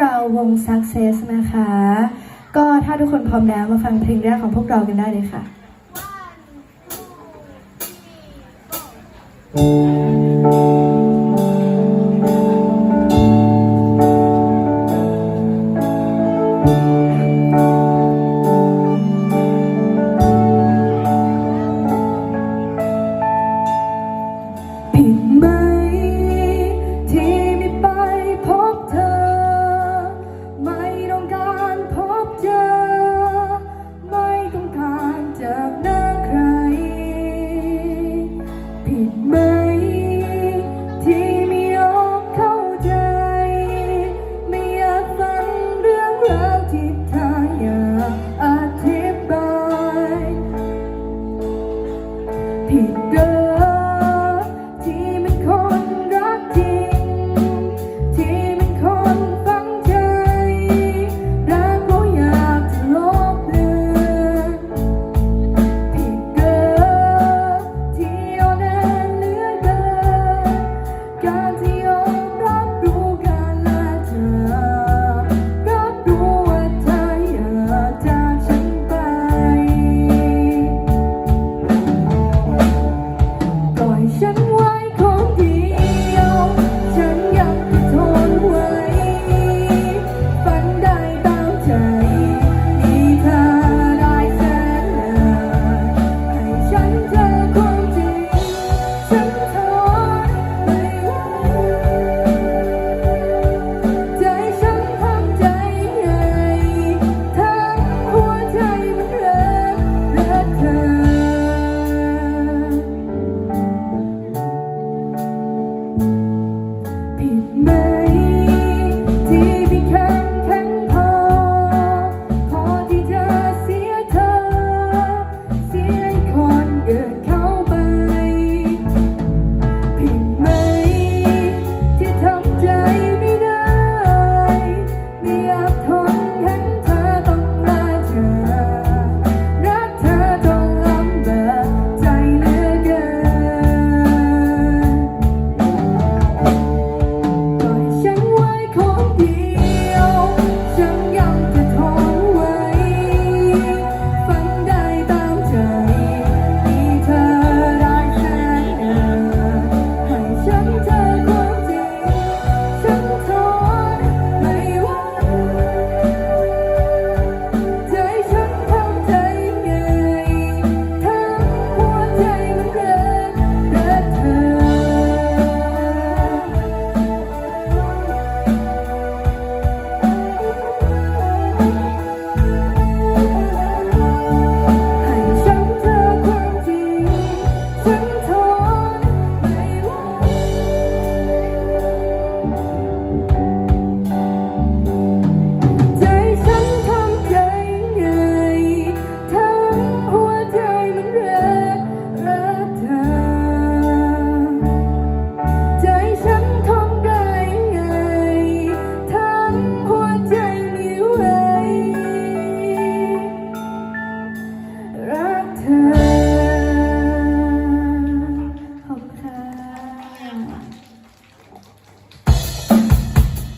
เราวง Success นะคะ ก็ถ้าทุกคนพร้อมแล้วมาฟังเพลงแรกของพวกเรากันได้เลยค่ะ One, two, three, four. ฉัน